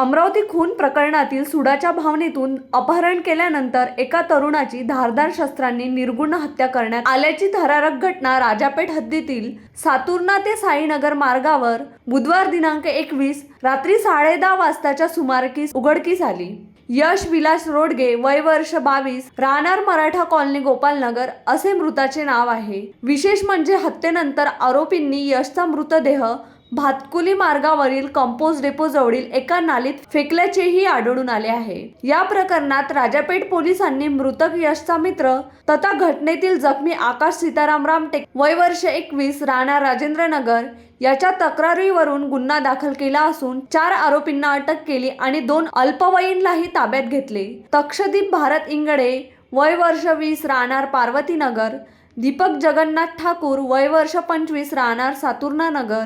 अमरावती खून प्रकरणातील सुडाच्या भावनेतून अपहरण केल्यानंतर एका तरुणाची धारदार शस्त्रांनी निर्गुण हत्या करण्यात आल्याची थरारक घटना राजापेठ हद्दीतील सातुर्ना ते साईनगर मार्गावर बुधवार दिनांक एकवीस रात्री साडेदहा वाजताच्या सुमारकीस उघडकीस आली. यश विलास रोडगे वय वर्ष बावीस राहणार मराठा कॉलनी गोपालनगर असे मृताचे नाव आहे. विशेष म्हणजे हत्येनंतर आरोपींनी यशचा मृतदेह भातकुली मार्गावरील कंपोस्ट डेपो जवळील एका नालीत फेकल्याचेही आढळून आले आहे. या प्रकरणात राजापेठ पोलिसांनी मृतक यशचा मित्र तथा घटनेतील जखमी आकाश सीताराम रामटेक वय वर्ष एकवीस राहणार राजेंद्रनगर याच्या तक्रारीवरून गुन्हा दाखल केला असून चार आरोपींना अटक केली आणि दोन अल्पवयीनलाही ताब्यात घेतले. तक्षदीप भारत इंगडे वय वर्ष वीस राहणार पार्वतीनगर दीपक जगन्नाथ ठाकूर वय वर्ष पंचवीस राहणार सातुर्णा नगर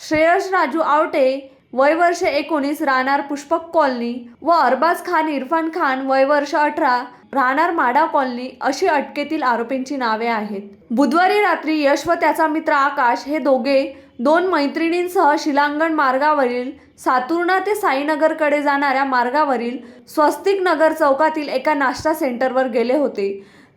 श्रेयस राजू आवटे वय वर्ष एकोणीस राहणार पुष्पक कॉलनी व अरबाज खान इरफान खान वय वर्ष अठरा राहणार माडा कॉलनी अशी अटकेतील आरोपींची नावे आहेत. बुधवारी रात्री यश व त्याचा मित्र आकाश हे दोघे दोन मैत्रिणींसह शिलांगण मार्गावरील सातुर्णा ते साईनगरकडे जाणाऱ्या मार्गावरील स्वस्तिक नगर चौकातील एका नाश्ता सेंटरवर गेले होते.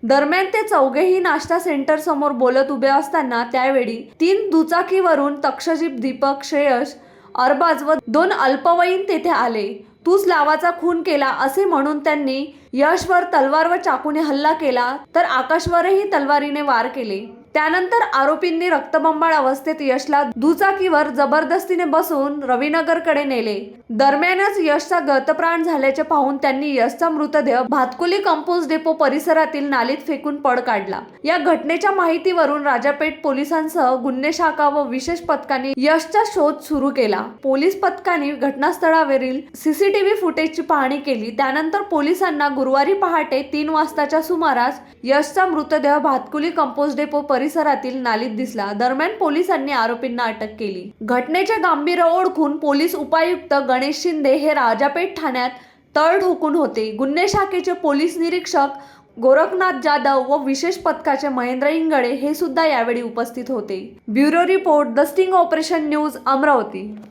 दरम्यान ते चौघेही नाश्ता सेंटर समोर बोलत उभे असताना त्यावेळी तीन दुचाकीवरून तक्षजीप दीपक श्रेयस अरबाज व दोन अल्पवयीन तेथे आले. तूच लावाचा खून केला असे म्हणून त्यांनी यशवर तलवार व चाकूने हल्ला केला तर आकाशवरही तलवारीने वार केले. त्यानंतर आरोपींनी रक्तबंबाळ अवस्थेत यशला दुचाकीवर जबरदस्तीने बसून रविनगरकडे नेले. दरम्यानच यशचा गतप्राण झाल्याचे पाहून त्यांनी यशचा मृतदेह भातकुली कंपोज डेपो परिसरातील नालीत फेकून पड काढला. या घटनेच्या माहितीवरून राजापेठ पोलिसांसह गुन्हे शाखा व विशेष पथकाने यशचा शोध सुरू केला. पोलीस पथकाने घटनास्थळावरील सीसीटीव्ही फुटेजची पाहणी केली. त्यानंतर पोलिसांना गुरुवारी पहाटे तीन वाजताच्या सुमारास यशचा मृतदेह भातकुली कंपोज डेपो परिसरातील नालीत दिसला. दरम्यान पोलिसांनी आरोपींना अटक केली. घटनेचे गांभीर्य ओळखून पोलीस उपायुक्त गणेश शिंदे हे राजापेठ ठाण्यात तळ ठोकून होते. गुन्हे शाखेचे पोलीस निरीक्षक गोरखनाथ जाधव व विशेष पथकाचे महेंद्र इंगळे हे सुद्धा यावेळी उपस्थित होते. Bureau report the sting operation news Amravati.